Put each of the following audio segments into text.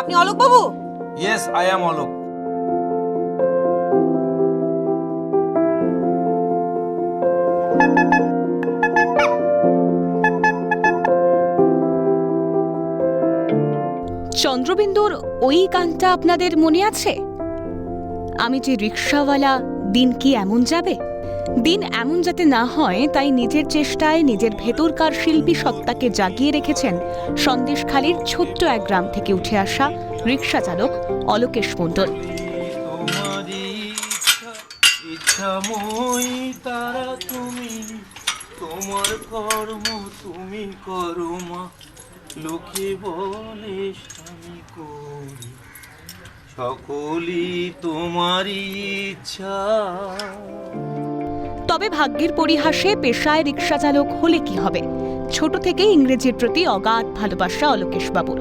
আপনি অলোক বাবু? Yes I am Alok. চন্দ্রবিন্দুর ওই গানটা আপনাদের মনে আছে? আমি যে রিক্সাওয়ালা দিন কি এমন যাবে? দিন এমন যাতে না হয়, তাই নিজের চেষ্টায় নিজের ভেতরকার শিল্পী সত্তাকে জাগিয়ে রেখেছেন সন্দেশখালীর ছোট্ট এক গ্রাম থেকে উঠে আসা রিক্সা চালক অলোকেশ মণ্ডল। তারা তুমি, তোমার কর্ম তুমি করো মা। লোকে বলে সকলই তোমারই ইচ্ছা। তবে ভাগ্যের পরিহাসে পেশায় রিক্সা চালক হলে কি হবে? ছোট থেকে ইংরেজির প্রতি অগাধ ভালোবাসা অলোকেশ বাবুর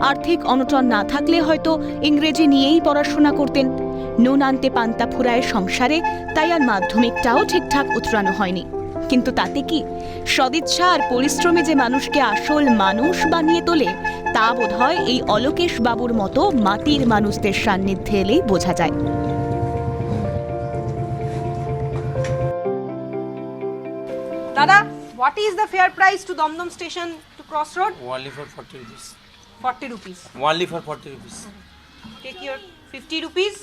আর্থিক অনটন না থাকলে হয়তো ইংরেজি নিয়েই পড়াশোনা করতেন। নুন আনতে পান্তা ফুরায় সংসারে, তাই আর মাধ্যমিকটাও ঠিকঠাক উতরানো হয়নি। কিন্তু তাতে কি? সদিচ্ছা আর পরিশ্রমে যে মানুষকে আসল মানুষ বানিয়ে তোলে, তা বোধহয় এই অলোকেশ বাবুর মতো মাটির মানুষদের সান্নিধ্যে এলেই বোঝা যায়। দাদা what is the fair price to Dumdum station to cross road only for forty rupees forty rupees only for forty rupees take your fifty rupees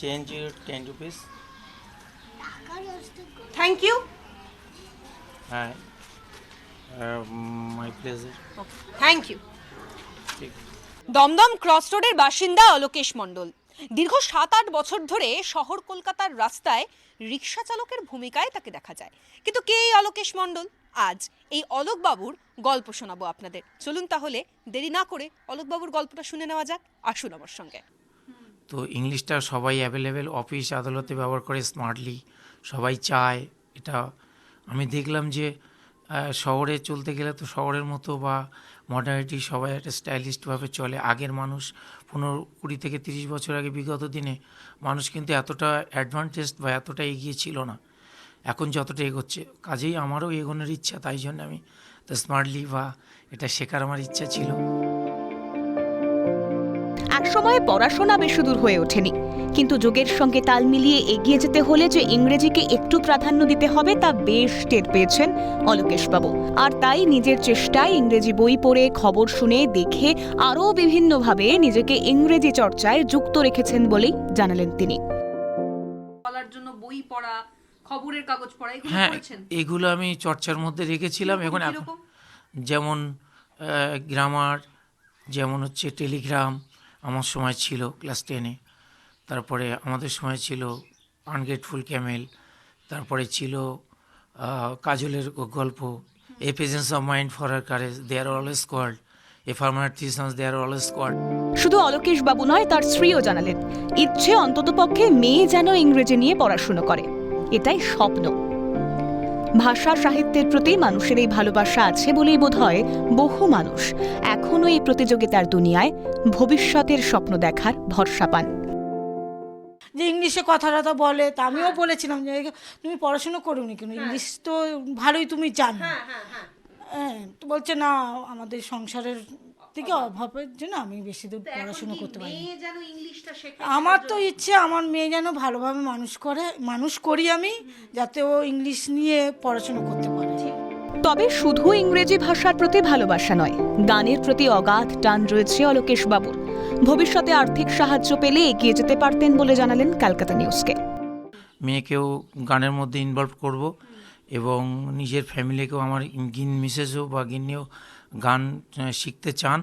change ten rupees thank you হ্যাঁ মাই প্লেজার থ্যাংক ইউ ঠিক Dumdum cross রোডের বাসিন্দা অলোকেশ মণ্ডল। দীর্ঘ সাত আট বছর ধরে শহর কলকাতার রাস্তায় রিক্সা চালকের ভূমিকায় তাকে দেখা যায়। কিন্তু কে এই অলোকেশ মণ্ডল? আজ এই অলোক বাবুর গল্প শোনাবো আপনাদের। চলুন তাহলে দেরি না করে অলোক বাবুর গল্পটা শুনে নেওয়া যাক। আসুন আমার সঙ্গে। তো ইংলিশটা সবাই অ্যাভেলেবেল অফিস আদালতে ব্যবহার করে স্মার্টলি সবাই চায়। এটা আমি দেখলাম যে শহরে চলতে গেলে তো শহরের মতো বা মডার্নিটি সবাই একটা স্টাইলিশভাবে চলে। আগের মানুষ পনেরো কুড়ি থেকে তিরিশ বছর আগে বিগত দিনে মানুষ কিন্তু এতটা অ্যাডভান্টেজ বা এতটা এগিয়ে ছিল না। এখন যতটা এগোচ্ছে, কাজেই আমারও এগোনোর ইচ্ছা, তাই জন্য আমি স্মার্টলি বা এটা শেখার আমার ইচ্ছা ছিল। একসময় পড়াশোনা বেশি দূর হয়ে ওঠেনি। কিন্তু যুগের সঙ্গে তাল মিলিয়ে এগিয়ে যেতে হলে যে ইংরেজিকে একটু প্রাধান্য দিতে হবে তা বেশ টের পেয়েছেন অলোকেশবাবু। আর তাই নিজের চেষ্টায় ইংরেজি বই পড়ে খবর শুনে দেখে আরও বিভিন্নভাবে নিজেকে ইংরেজি চর্চায় যুক্ত রেখেছেন বলেই জানালেন তিনি। বলার জন্য বই পড়া খবরের কাগজ পড়া এগুলো হ্যাঁ করেছেন এগুলো আমি চর্চার মধ্যে রেখেছিলাম। এখন এখন যেমন গ্রামার যেমন হচ্ছে টেলিগ্রাম আমার সময় ছিল ক্লাস টেনে। তারপরে আমাদের সময় ছিল আনগ্রেটফুল ক্যামেল। তারপরে ছিল কাজলের গল্প। A presence of mind for R courage they are always squad a farmer they are always squad শুধু অলোকেশ বাবু নয়, তার স্ত্রীও জানালেন, ইচ্ছে অন্ততপক্ষে মেয়ে যেন ইংরেজি নিয়ে পড়াশুনো করে। এটাই স্বপ্ন। ভাষা সাহিত্যের প্রতি মানুষের এই ভালোবাসা আছে বলেই বোধ হয় বহু মানুষ। এখনও এই প্রতিযোগিতার দুনিয়ায় ভবিষ্যতের স্বপ্ন দেখার ভরসা পান। যে ইংলিশে কথা টথা বলে তা আমিও বলেছিলাম যে তুমি পড়াশুনো করো করোনি কেন? ইংলিশ তো ভালোই তুমি জানো। হ্যাঁ তো বলছে না আমাদের সংসারের থেকে অভাবের জন্য আমি বেশি দূর পড়াশুনো করতে পারি মেয়ে যেন ইংলিশটা শেখে আমার তো ইচ্ছে আমার মেয়ে যেন ভালোভাবে মানুষ করে মানুষ করি আমি যাতে ও ইংলিশ নিয়ে পড়াশুনো করতে পারে। তবে শুধু ইংরেজি ভাষার প্রতি ভালোবাসা নয় গানের প্রতি অগাধ টান রয়েছে অলোকেশ বাবুর ভবিষ্যতে আর্থিক সাহায্য পেলে এগিয়ে যেতে পারতেন বলে জানালেন কলকাতা নিউজকে। মেয়েকেও গানের মধ্যে ইনভলভ করব এবং নিজের ফ্যামিলিকেও আমার গিন মিসেসও বা গিন্নিও গান শিখতে চান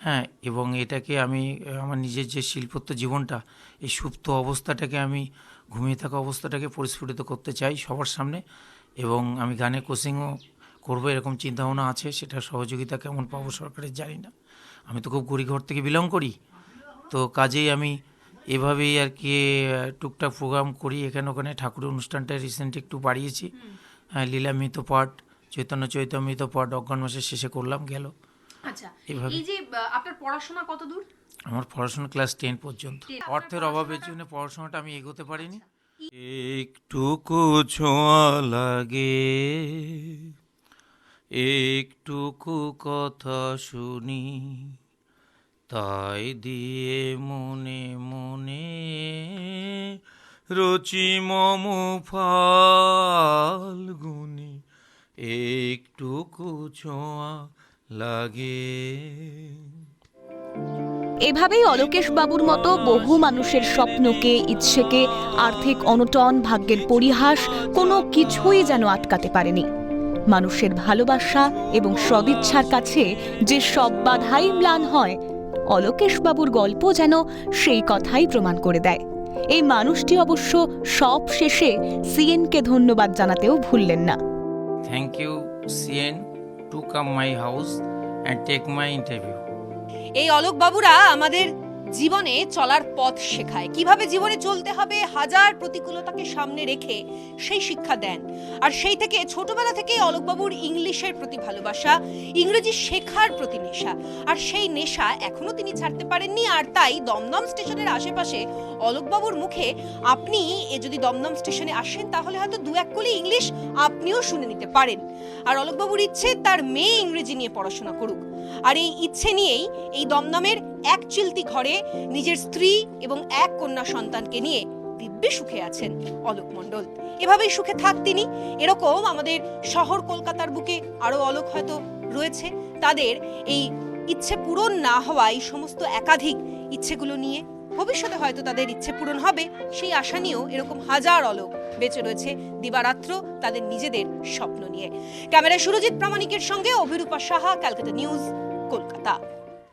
হ্যাঁ এবং এটাকে আমি আমার নিজের যে শিল্পত্ব জীবনটা, এই সুপ্ত অবস্থাটাকে আমি, ঘুমিয়ে থাকা অবস্থাটাকে পরিস্ফুটিত করতে চাই সবার সামনে, এবং আমি গানে কোচিংও করব, এরকম চিন্তাভাবনা আছে সেটা সহযোগিতা কেমন পাবো সরকারের জানি না। আমি তো খুব গরিঘর থেকে বিলং করি, তো কাজেই আমি এভাবেই আর কি টুকটাক প্রোগ্রাম করি, এখানে ওখানে ঠাকুরের অনুষ্ঠানটা রিসেন্ট একটু বাড়িয়েছি হ্যাঁ লীলা মিতপাঠ চৈতন্য চৈতন্য পাঠ অজ্ঞান মাসের শেষে করলাম গেল। আচ্ছা। এই যে আপনার পড়াশোনা কত দূর? আমার পড়াশোনা ক্লাস টেন পর্যন্ত। অর্থের অভাবের জন্য পড়াশোনাটা আমি এগোতে পারিনি। একটুকু ছোঁয়া লাগে একটুকু কথা শুনি তাই দিয়ে মনে মনে রচি মম ফাল্গুনি। লাগে। এভাবেই অলোকেশ বাবুর মতো বহু মানুষের স্বপ্নকে, ইচ্ছেকে, আর্থিক অনটন, ভাগ্যের পরিহাস কোনো কিছুই যেন আটকাতে পারেনি। মানুষের ভালোবাসা এবং সদিচ্ছার কাছে যে সব বাধাই ম্লান হয় অলোকেশ বাবুর গল্প যেন সেই কথাই প্রমাণ করে দেয়। এই মানুষটি অবশ্য সব শেষে সিএনকে ধন্যবাদ জানাতেও ভুললেন না। Thank you CN to come my house and take my interview এই অলোক বাবুরা আমাদের জীবনে চলার পথ শেখায়। কীভাবে জীবনে চলতে হবে, হাজার প্রতিকূলতাকে সামনে রেখে সেই শিক্ষা দেন। আর সেই থেকে ছোটবেলা থেকে অলোকবাবুর ইংলিশের প্রতি ভালোবাসা, ইংরেজি শেখার প্রতি নেশা। আর সেই নেশা এখনও তিনি ছাড়তে পারেননি, আর তাই দমদম স্টেশনের আশেপাশে অলোকবাবুর মুখে আপনি এ যদি দমদম স্টেশনে আসেন, তাহলে হয়তো দু এক কলি ইংলিশ আপনিও শুনে নিতে পারেন। আর অলোকবাবুর ইচ্ছে তার মেয়ে ইংরেজি নিয়ে পড়াশোনা করুক। আর এই ইচ্ছে নিয়েই এই দমদমের এক চিলতি ঘরে নিজের স্ত্রী এবং এক কন্যা সন্তানকে নিয়ে দিব্যি সুখে আছেন অলোক মণ্ডল। এভাবেই সুখে থাক তিনি। এরকম আমাদের শহর কলকাতার বুকে আরও অলোক হয়তো রয়েছে। তাদের এই ইচ্ছে পূরণ না হওয়া এই সমস্ত একাধিক ইচ্ছেগুলো নিয়ে ভবিষ্যতে হয়তো তাদের ইচ্ছে পূরণ হবে, সেই আশা নিয়েও এরকম হাজার অলোক বেঁচে রয়েছে দিবারাত্র তাদের নিজেদের স্বপ্ন নিয়ে। ক্যামেরা সুরজিৎ প্রামাণিকের সঙ্গে অভিরূপা সাহা, ক্যালকাটা নিউজ, কলকাতা।